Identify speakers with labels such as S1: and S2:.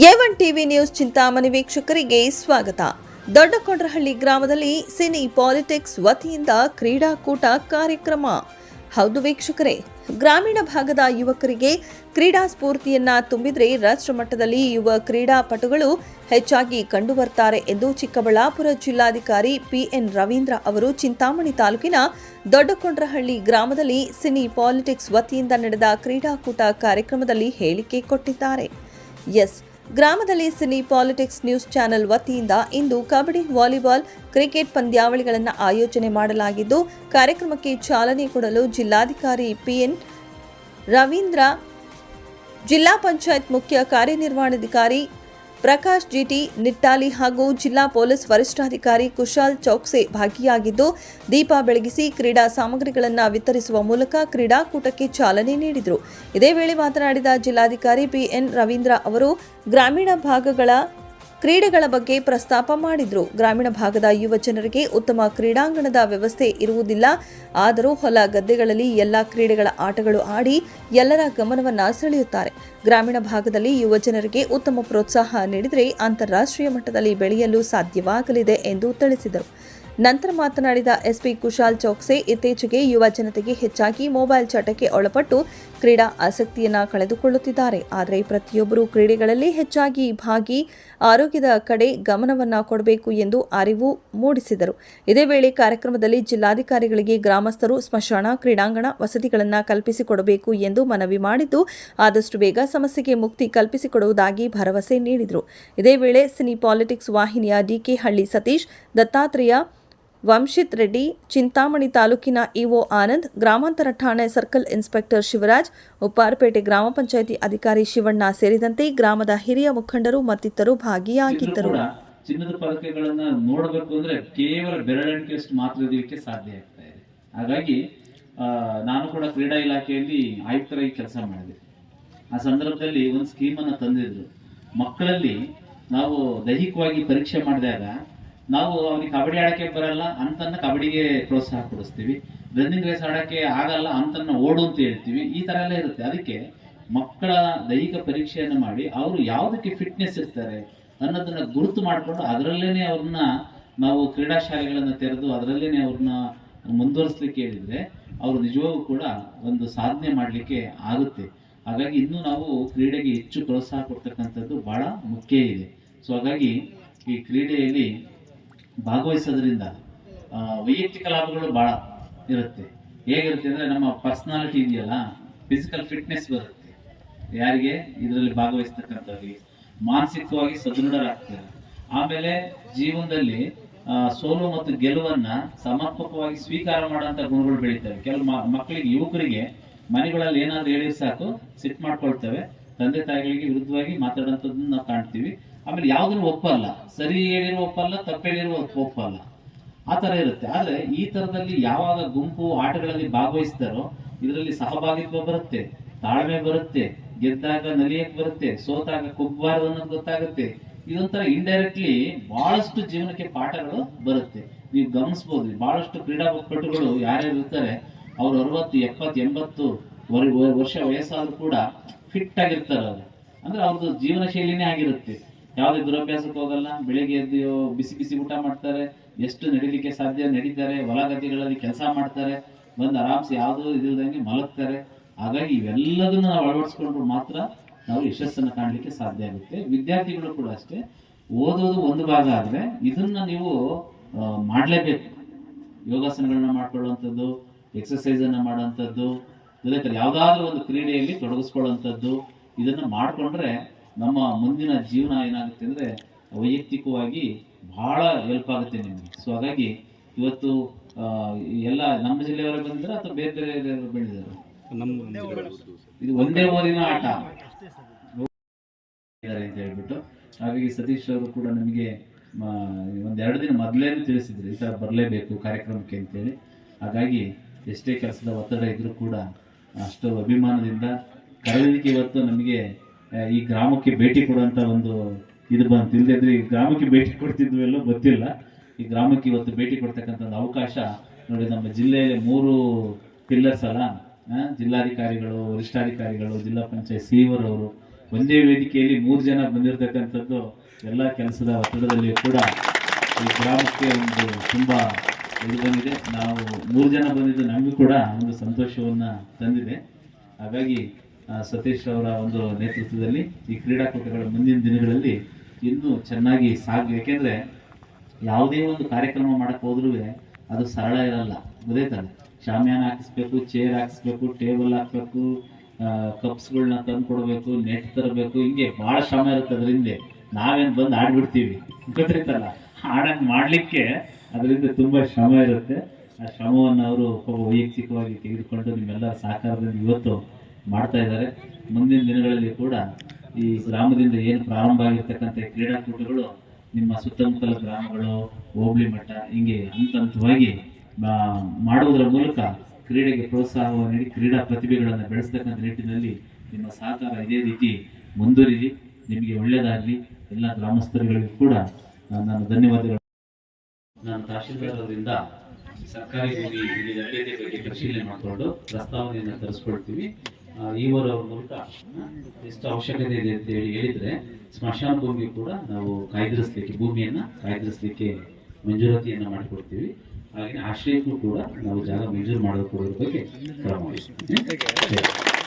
S1: ಎವನ್ TV news Chintamani ವೀಕ್ಷಕರಿಗೆ ಸ್ವಾಗತ. ದೊಡ್ಡಕೊಂಡ್ರಹಳ್ಳಿ ಗ್ರಾಮದಲ್ಲಿ ಸಿನಿ ಪಾಲಿಟಿಕ್ಸ್ ವತಿಯಿಂದ ಕ್ರೀಡಾಕೂಟ ಕಾರ್ಯಕ್ರಮ. ಹೌದು ವೀಕ್ಷಕರೇ, ಗ್ರಾಮೀಣ ಭಾಗದ ಯುವಕರಿಗೆ ಕ್ರೀಡಾ ಸ್ಫೂರ್ತಿಯನ್ನ ತುಂಬಿದ್ರೆ ರಾಷ್ಟ್ರ ಮಟ್ಟದಲ್ಲಿ ಯುವ ಕ್ರೀಡಾಪಟುಗಳು ಹೆಚ್ಚಾಗಿ ಕಂಡುಬರ್ತಾರೆ ಎಂದು ಚಿಕ್ಕಬಳ್ಳಾಪುರ ಜಿಲ್ಲಾಧಿಕಾರಿ ಪಿಎನ್ ರವೀಂದ್ರ ಅವರು ಚಿಂತಾಮಣಿ ತಾಲೂಕಿನ ದೊಡ್ಡಕೊಂಡ್ರಹಳ್ಳಿ ಗ್ರಾಮದಲ್ಲಿ ಸಿನಿ ಪಾಲಿಟಿಕ್ಸ್ ವತಿಯಿಂದ ನಡೆದ ಕ್ರೀಡಾಕೂಟ ಕಾರ್ಯಕ್ರಮದಲ್ಲಿ ಹೇಳಿಕೆ ಕೊಟ್ಟಿದ್ದಾರೆ. ಎಸ್ ಗ್ರಾಮದಲ್ಲಿ ಸಿನಿ ಪಾಲಿಟಿಕ್ಸ್ ನ್ಯೂಸ್ ಚಾನೆಲ್ ವತಿಯಿಂದ ಇಂದು ಕಬಡ್ಡಿ, ವಾಲಿಬಾಲ್, ಕ್ರಿಕೆಟ್ ಪಂದ್ಯಾವಳಿಗಳನ್ನು ಆಯೋಜನೆ ಮಾಡಲಾಗಿದ್ದು, ಕಾರ್ಯಕ್ರಮಕ್ಕೆ ಚಾಲನೆ ಕೊಡಲು ಜಿಲ್ಲಾಧಿಕಾರಿ ಪಿಎನ್ ರವೀಂದ್ರ, ಜಿಲ್ಲಾ ಪಂಚಾಯತ್ ಮುಖ್ಯ ಕಾರ್ಯನಿರ್ವಹಣಾಧಿಕಾರಿ ಪ್ರಕಾಶ್, ಜಿಟಿ, ನಿಟ್ಟಾಲಿ ಹಾಗೂ ಜಿಲ್ಲಾ ಪೊಲೀಸ್ ವರಿಷ್ಠಾಧಿಕಾರಿ ಕುಶಾಲ್ ಚೌಕ್ಸೆ ಭಾಗಿಯಾಗಿದ್ದು, ದೀಪ ಬೆಳಗಿಸಿ ಕ್ರೀಡಾ ಸಾಮಗ್ರಿಗಳನ್ನು ವಿತರಿಸುವ ಮೂಲಕ ಕ್ರೀಡಾಕೂಟಕ್ಕೆ ಚಾಲನೆ ನೀಡಿದರು. ಇದೇ ವೇಳೆ ಮಾತನಾಡಿದ ಜಿಲ್ಲಾಧಿಕಾರಿ ಪಿಎನ್ ರವೀಂದ್ರ ಅವರು, ಗ್ರಾಮೀಣ ಭಾಗಗಳ ಕ್ರೀಡೆಗಳ ಬಗ್ಗೆ ಪ್ರಸ್ತಾಪ ಮಾಡಿದ್ರು. ಗ್ರಾಮೀಣ ಭಾಗದ ಯುವ ಜನರಿಗೆ ಉತ್ತಮ ಕ್ರೀಡಾಂಗಣದ ವ್ಯವಸ್ಥೆ ಇರುವುದಿಲ್ಲ. ಆದರೂ ಹೊಲ ಗದ್ದೆಗಳಲ್ಲಿ ಎಲ್ಲ ಕ್ರೀಡೆಗಳ ಆಟಗಳು ಆಡಿ ಎಲ್ಲರ ಗಮನವನ್ನು ಸೆಳೆಯುತ್ತಾರೆ. ಗ್ರಾಮೀಣ ಭಾಗದಲ್ಲಿ ಯುವ ಜನರಿಗೆ ಉತ್ತಮ ಪ್ರೋತ್ಸಾಹ ನೀಡಿದರೆ ಅಂತಾರಾಷ್ಟ್ರೀಯ ಮಟ್ಟದಲ್ಲಿ ಬೆಳೆಯಲು ಸಾಧ್ಯವಾಗಲಿದೆ ಎಂದು ತಿಳಿಸಿದರು. ನಂತರ ಮಾತನಾಡಿದ ಎಸ್ಪಿ ಕುಶಾಲ್ ಚೌಕ್ಸೆ, ಇತ್ತೀಚೆಗೆ ಯುವ ಜನತೆಗೆ ಹೆಚ್ಚಾಗಿ ಮೊಬೈಲ್ ಚಟಕ್ಕೆ ಒಳಪಟ್ಟು ಕ್ರೀಡಾ ಆಸಕ್ತಿಯನ್ನು ಕಳೆದುಕೊಳ್ಳುತ್ತಿದ್ದಾರೆ. ಆದರೆ ಪ್ರತಿಯೊಬ್ಬರೂ ಕ್ರೀಡೆಗಳಲ್ಲಿ ಹೆಚ್ಚಾಗಿ ಭಾಗಿ ಆರೋಗ್ಯದ ಕಡೆ ಗಮನವನ್ನು ಕೊಡಬೇಕು ಎಂದು ಅರಿವು ಮೂಡಿಸಿದರು. ಇದೇ ವೇಳೆ ಕಾರ್ಯಕ್ರಮದಲ್ಲಿ ಜಿಲ್ಲಾಧಿಕಾರಿಗಳಿಗೆ ಗ್ರಾಮಸ್ಥರು ಸ್ಮಶಾನ, ಕ್ರೀಡಾಂಗಣ ವಸತಿಗಳನ್ನು ಕಲ್ಪಿಸಿಕೊಡಬೇಕು ಎಂದು ಮನವಿ ಮಾಡಿದ್ದು, ಆದಷ್ಟು ಬೇಗ ಸಮಸ್ಯೆಗೆ ಮುಕ್ತಿ ಕಲ್ಪಿಸಿಕೊಡುವುದಾಗಿ ಭರವಸೆ ನೀಡಿದರು. ಇದೇ ವೇಳೆ ಸಿನಿ ಪಾಲಿಟಿಕ್ಸ್ ವಾಹಿನಿಯ ಡಿಕೆ ಹಳ್ಳಿ ಸತೀಶ್, ದತ್ತಾತ್ರೇಯ ವಂಶಿತ್ ರೆಡ್ಡಿ, ಚಿಂತಾಮಣಿ ತಾಲೂಕಿನ ಇಒ ಆನಂದ್, ಗ್ರಾಮಾಂತರ ಠಾಣೆ ಸರ್ಕಲ್ ಇನ್ಸ್ಪೆಕ್ಟರ್ ಶಿವರಾಜ್, ಉಪ್ಪಾರಪೇಟೆ ಗ್ರಾಮ ಪಂಚಾಯಿತಿ ಅಧಿಕಾರಿ ಶಿವಣ್ಣ ಸೇರಿದಂತೆ ಗ್ರಾಮದ ಹಿರಿಯ ಮುಖಂಡರು ಮತ್ತಿತರರು ಭಾಗಿಯಾಗಿದ್ದರು.
S2: ಚಿನ್ನದ ಪದಕಗಳನ್ನು ನೋಡಬೇಕು ಅಂದ್ರೆ ಕೇವಲ ಬೆರಳೆಣಿಕೆಯಷ್ಟು ಮಾತ್ರ ಇದಕ್ಕೆ ಸಾಧ್ಯ ಆಗ್ತಾ ಇದೆ. ಹಾಗಾಗಿ ನಾನು ಕೂಡ ಕ್ರೀಡಾ ಇಲಾಖೆಯಲ್ಲಿ ಆಯುಕ್ತರಾಗಿ ಕೆಲಸ ಮಾಡಿದೆ. ಆ ಸಂದರ್ಭದಲ್ಲಿ ಒಂದು ಸ್ಕೀಮನ್ನು ತಂದಿದ್ರು. ಮಕ್ಕಳಲ್ಲಿ ನಾವು ದೈಹಿಕವಾಗಿ ಪರೀಕ್ಷೆ ಮಾಡಿದಾಗ ನಾವು ಅವನಿಗೆ ಕಬಡ್ಡಿ ಆಡಕ್ಕೆ ಬರಲ್ಲ ಅಂತನ್ನ ಕಬಡ್ಡಿಗೆ ಪ್ರೋತ್ಸಾಹ ಕೊಡಿಸ್ತೀವಿ. ರನ್ನಿಂಗ್ ರೇಸ್ ಆಡಕ್ಕೆ ಆಗಲ್ಲ ಅಂತನ್ನ ಓಡು ಅಂತ ಹೇಳ್ತೀವಿ. ಈ ತರ ಎಲ್ಲ ಇರುತ್ತೆ. ಅದಕ್ಕೆ ಮಕ್ಕಳ ದೈಹಿಕ ಪರೀಕ್ಷೆಯನ್ನು ಮಾಡಿ, ಅವರು ಯಾವುದಕ್ಕೆ ಫಿಟ್ನೆಸ್ ಇರ್ತಾರೆ ಅನ್ನೋದನ್ನ ಗುರುತು ಮಾಡಿಕೊಂಡು ಅದರಲ್ಲೇನೆ ಅವ್ರನ್ನ ನಾವು ಕ್ರೀಡಾ ಶಾಲೆಗಳನ್ನು ತೆರೆದು ಅದರಲ್ಲೇನೆ ಅವ್ರನ್ನ ಮುಂದುವರಿಸ್ಲಿಕ್ಕೆ ಹೇಳಿದ್ರೆ ಅವರು ನಿಜವಾಗೂ ಕೂಡ ಒಂದು ಸಾಧನೆ ಮಾಡಲಿಕ್ಕೆ ಆಗುತ್ತೆ. ಹಾಗಾಗಿ ಇನ್ನೂ ನಾವು ಕ್ರೀಡೆಗೆ ಹೆಚ್ಚು ಪ್ರೋತ್ಸಾಹ ಕೊಡ್ತಕ್ಕಂಥದ್ದು ಬಹಳ ಮುಖ್ಯ ಇದೆ. ಸೊ ಹಾಗಾಗಿ ಈ ಕ್ರೀಡೆಯಲ್ಲಿ ಭಾಗವಹಿಸೋದ್ರಿಂದ ವೈಯಕ್ತಿಕ ಲಾಭಗಳು ಬಹಳ ಇರುತ್ತೆ. ಹೇಗಿರುತ್ತೆ ಅಂದರೆ ನಮ್ಮ ಪರ್ಸ್ನಾಲಿಟಿ ಇದೆಯಲ್ಲ ಫಿಸಿಕಲ್ ಫಿಟ್ನೆಸ್ ಬರುತ್ತೆ. ಯಾರಿಗೆ? ಇದರಲ್ಲಿ ಭಾಗವಹಿಸ್ತಕ್ಕಂಥವ್ರಿಗೆ. ಮಾನಸಿಕವಾಗಿ ಸದೃಢರಾಗ್ತಾರೆ. ಆಮೇಲೆ ಜೀವನದಲ್ಲಿ ಸೋಲು ಮತ್ತು ಗೆಲುವನ್ನ ಸಮರ್ಪಕವಾಗಿ ಸ್ವೀಕಾರ ಮಾಡುವಂತ ಗುಣಗಳು ಬೆಳೀತವೆ. ಕೆಲವು ಮಕ್ಕಳಿಗೆ, ಯುವಕರಿಗೆ ಮನೆಗಳಲ್ಲಿ ಏನಾದ್ರು ಹೇಳಿದ್ರೆ ಸಾಕು ಸಿಟ್ ಮಾಡ್ಕೊಳ್ತವೆ. ತಂದೆ ತಾಯಿಗಳಿಗೆ ವಿರುದ್ಧವಾಗಿ ಮಾತಾಡೋಂಥದ್ದನ್ನ ನಾವು ಕಾಣ್ತೀವಿ. ಆಮೇಲೆ ಯಾವ್ದನ್ನು ಒಪ್ಪಲ್ಲ, ಸರಿ ಹೇಳಿರೋ ಒಪ್ಪಲ್ಲ ತಪ್ಪು ಹೇಳಿರೋ ಒಪ್ಪಲ್ಲ, ಆ ತರ ಇರುತ್ತೆ. ಆದ್ರೆ ಈ ತರದಲ್ಲಿ ಯಾವಾಗ ಗುಂಪು ಆಟಗಳಲ್ಲಿ ಭಾಗವಹಿಸ್ತಾರೋ, ಇದರಲ್ಲಿ ಸಹಭಾಗಿತ್ವ ಬರುತ್ತೆ, ತಾಳ್ಮೆ ಬರುತ್ತೆ, ಗೆದ್ದಾಗ ನಲಿಯಕ್ ಬರುತ್ತೆ, ಸೋತಾಗ ಕುಗ್ಬಾರದು ಅನ್ನೋದು ಗೊತ್ತಾಗುತ್ತೆ. ಇದೊಂಥರ ಇಂಡೈರೆಕ್ಟ್ಲಿ ಬಹಳಷ್ಟು ಜೀವನಕ್ಕೆ ಪಾಠಗಳು ಬರುತ್ತೆ. ನೀವು ಗಮನಿಸಬಹುದು ಬಹಳಷ್ಟು ಕ್ರೀಡಾಪಟುಗಳು ಯಾರ್ಯಾರು ಇರ್ತಾರೆ, ಅವ್ರು ಅರವತ್ತು, ಎಪ್ಪತ್ತು, ಎಂಬತ್ತು ವರ್- ವರ್- ವರ್ಷ ವಯಸ್ಸಾದ್ರೂ ಕೂಡ ಫಿಟ್ ಆಗಿರ್ತಾರೆ ಅವರು. ಅಂದ್ರೆ ಅವ್ರದ್ದು ಜೀವನ ಶೈಲಿನೇ ಆಗಿರುತ್ತೆ. ಯಾವುದೇ ದುರಭ್ಯಾಸಕ್ಕೆ ಹೋಗಲ್ಲ. ಬೆಳಿಗ್ಗೆ ಎದ್ದು ಬಿಸಿ ಬಿಸಿ ಊಟ ಮಾಡ್ತಾರೆ. ಎಷ್ಟು ನಡಿಲಿಕ್ಕೆ ಸಾಧ್ಯ? ನಡೀತಾರೆ. ಹೊಲ ಗದ್ದೆಗಳಲ್ಲಿ ಕೆಲಸ ಮಾಡ್ತಾರೆ. ಬಂದು ಆರಾಮ್ಸೆ ಯಾವುದೋ ಇದಿಲ್ದಂಗೆ ಮಲಗ್ತಾರೆ. ಹಾಗಾಗಿ ಇವೆಲ್ಲದನ್ನ ನಾವು ಅಳವಡಿಸ್ಕೊಂಡ್ರು ಮಾತ್ರ ನಾವು ಯಶಸ್ಸನ್ನು ಕಾಣಲಿಕ್ಕೆ ಸಾಧ್ಯ ಆಗುತ್ತೆ. ವಿದ್ಯಾರ್ಥಿಗಳು ಕೂಡ ಅಷ್ಟೇ. ಓದೋದು ಒಂದು ಭಾಗ ಆದರೆ ಇದನ್ನ ನೀವು ಮಾಡಲೇಬೇಕು. ಯೋಗಾಸನಗಳನ್ನ ಮಾಡ್ಕೊಳ್ಳುವಂಥದ್ದು ಎಕ್ಸಸೈಸ್ ಅನ್ನ ಮಾಡುವಂಥದ್ದು ಯಾವ್ದಾದ್ರು ಒಂದು ಕ್ರೀಡೆಯಲ್ಲಿ ತೊಡಗಿಸ್ಕೊಳ್ಳುವಂಥದ್ದು, ಇದನ್ನ ಮಾಡ್ಕೊಂಡ್ರೆ ನಮ್ಮ ಮುಂದಿನ ಜೀವನ ಏನಾಗುತ್ತೆ ಅಂದರೆ ವೈಯಕ್ತಿಕವಾಗಿ ಬಹಳ ಹೆಲ್ಪ್ ಆಗುತ್ತೆ ನಿಮಗೆ. ಸೊ ಹಾಗಾಗಿ ಇವತ್ತು ಎಲ್ಲ ನಮ್ಮ ಜಿಲ್ಲೆಯವರು ಬಂದಿದ್ದಾರೆ ಅಥವಾ ಬೇರೆ ಬೇರೆ ಬೇರೆಯವರು ಬಂದಿದ್ದಾರೆ? ಇದು ಒಂದೇ ಓದಿನ ಆಟ. ಅಂತ ಹೇಳ್ಬಿಟ್ಟು. ಹಾಗಾಗಿ ಸತೀಶ್ ಅವರು ಕೂಡ ನಮಗೆ ಒಂದೆರಡು ಎರಡು ದಿನ ಮೊದಲೇನು ತಿಳಿಸಿದ್ರು ಈ ಥರ ಬರಲೇಬೇಕು ಕಾರ್ಯಕ್ರಮಕ್ಕೆ ಅಂತೇಳಿ. ಹಾಗಾಗಿ ಎಷ್ಟೇ ಕೆಲಸದ ಒತ್ತಡ ಇದ್ರೂ ಕೂಡ ಅಷ್ಟು ಅಭಿಮಾನದಿಂದ ಕರೆದಿದ್ದಕ್ಕೆ ಇವತ್ತು ನಮಗೆ ಈ ಗ್ರಾಮಕ್ಕೆ ಭೇಟಿ ಕೊಡುವಂತ ಒಂದು ಇದು ಬಂತು. ಇಲ್ಲದಿದ್ರೆ ಈ ಗ್ರಾಮಕ್ಕೆ ಭೇಟಿ ಕೊಡ್ತಿದ್ವೆಲ್ಲೋ ಗೊತ್ತಿಲ್ಲ. ಈ ಗ್ರಾಮಕ್ಕೆ ಇವತ್ತು ಭೇಟಿ ಕೊಡ್ತಕ್ಕಂಥ ಒಂದು ಅವಕಾಶ ನೋಡಿ ನಮ್ಮ ಜಿಲ್ಲೆಯಲ್ಲಿ ಮೂರು ಪಿಲ್ಲರ್ಸ್ ಅಲ್ಲ. ಜಿಲ್ಲಾಧಿಕಾರಿಗಳು, ವರಿಷ್ಠಾಧಿಕಾರಿಗಳು, ಜಿಲ್ಲಾ ಪಂಚಾಯತ್ ಸಿ ಅವರು ಒಂದೇ ವೇದಿಕೆಯಲ್ಲಿ ಮೂರು ಜನ ಬಂದಿರತಕ್ಕಂಥದ್ದು ಎಲ್ಲ ಕೆಲಸದ ಒತ್ತಡದಲ್ಲಿ ಕೂಡ ಈ ಗ್ರಾಮಕ್ಕೆ ಒಂದು ತುಂಬ ಇದು ಬಂದಿದೆ. ನಾವು ಮೂರು ಜನ ಬಂದಿದ್ದು ನಮಗೂ ಕೂಡ ಒಂದು ಸಂತೋಷವನ್ನು ತಂದಿದೆ. ಹಾಗಾಗಿ ಸತೀಶ್ ಅವರ ಒಂದು ನೇತೃತ್ವದಲ್ಲಿ ಈ ಕ್ರೀಡಾಕೂಟಗಳು ಮುಂದಿನ ದಿನಗಳಲ್ಲಿ ಇನ್ನೂ ಚೆನ್ನಾಗಿ ಸಾಗಲಿ ಯಾಕೆಂದರೆ ಯಾವುದೇ ಒಂದು ಕಾರ್ಯಕ್ರಮ ಮಾಡಕ್ಕೆ ಹೋದ್ರೂ ಅದು ಸರಳ ಇರಲ್ಲ. ಗೊತ್ತಾಯ್ತಲ್ಲ ಶಾಮಿಯಾನ ಹಾಕಿಸ್ಬೇಕು ಚೇರ್ ಹಾಕಿಸ್ಬೇಕು ಟೇಬಲ್ ಹಾಕ್ಬೇಕು ಕಪ್ಸ್ಗಳನ್ನ ತಂದು ಕೊಡಬೇಕು ನೆಟ್ ತರಬೇಕು, ಹಿಂಗೆ ಭಾಳ ಶ್ರಮ ಇರುತ್ತೆ ಅದರಿಂದ. ನಾವೇನು ಬಂದು ಆಡ್ಬಿಡ್ತೀವಿ. ಗೊತ್ತಾಯ್ತಲ್ಲ? ಹಾಡಂಗೆ ಮಾಡಲಿಕ್ಕೆ ಅದರಿಂದ ತುಂಬ ಶ್ರಮ ಇರುತ್ತೆ. ಆ ಶ್ರಮವನ್ನು ಅವರು ವೈಯಕ್ತಿಕವಾಗಿ ತೆಗೆದುಕೊಂಡು ನಿಮ್ಮೆಲ್ಲರ ಸಹಕಾರದಿಂದ ಇವತ್ತು ಮಾಡ್ತಾ ಇದ್ದಾರೆ. ಮುಂದಿನ ದಿನಗಳಲ್ಲಿ ಕೂಡ ಈ ಗ್ರಾಮದಿಂದ ಏನು ಪ್ರಾರಂಭ ಆಗಿರ್ತಕ್ಕಂಥ ಕ್ರೀಡಾಕೂಟಗಳು ನಿಮ್ಮ ಸುತ್ತಮುತ್ತಲ ಗ್ರಾಮಗಳು, ಹೋಬಳಿ ಮಟ್ಟ ಹಿಂಗೆ ಹಂತ ಹಂತವಾಗಿ ಮಾಡುವುದರ ಮೂಲಕ ಕ್ರೀಡೆಗೆ ಪ್ರೋತ್ಸಾಹವನ್ನು ನೀಡಿ ಕ್ರೀಡಾ ಪ್ರತಿಭೆಗಳನ್ನು ಬೆಳೆಸ್ತಕ್ಕಂಥ ನಿಟ್ಟಿನಲ್ಲಿ ನಿಮ್ಮ ಸಹಕಾರ ಇದೇ ರೀತಿ ಮುಂದುವರಿಲಿ. ನಿಮಗೆ ಒಳ್ಳೆಯದಾಗಲಿ ಎಲ್ಲ ಗ್ರಾಮಸ್ಥರುಗಳಿಗೂ ಕೂಡ ನಾನು ಧನ್ಯವಾದಗಳು. ನಾನು ತಹಶೀಲ್ದಾರ್ ಅವರಿಂದ ಸರ್ಕಾರಿ ಭೂಮಿ ಇಲ್ಲಿ ಬಗ್ಗೆ ಪರಿಶೀಲನೆ ಮಾಡಿಕೊಂಡು ಪ್ರಸ್ತಾವನೆಯನ್ನು ತರಿಸ್ಕೊಳ್ತೀವಿ. ಅವ್ರ ಮೂಲಕ ಎಷ್ಟು ಅವಶ್ಯಕತೆ ಇದೆ ಅಂತ ಹೇಳಿ ಹೇಳಿದ್ರೆ ಸ್ಮಶಾನ ಭೂಮಿ ಕೂಡ ನಾವು ಕಾಯ್ದಿರಿಸಲಿಕ್ಕೆ ಭೂಮಿಯನ್ನ ಕಾಯ್ದಿರಿಸಲಿಕ್ಕೆ ಮಂಜೂರಾತಿಯನ್ನು ಮಾಡಿಕೊಡ್ತೀವಿ. ಹಾಗೆ ಆಶ್ರಯಕ್ಕೂ ಕೂಡ ನಾವು ಜಾಗ ಮಂಜೂರು ಮಾಡೋದ್ರ ಬಗ್ಗೆ ಕ್ರಮ.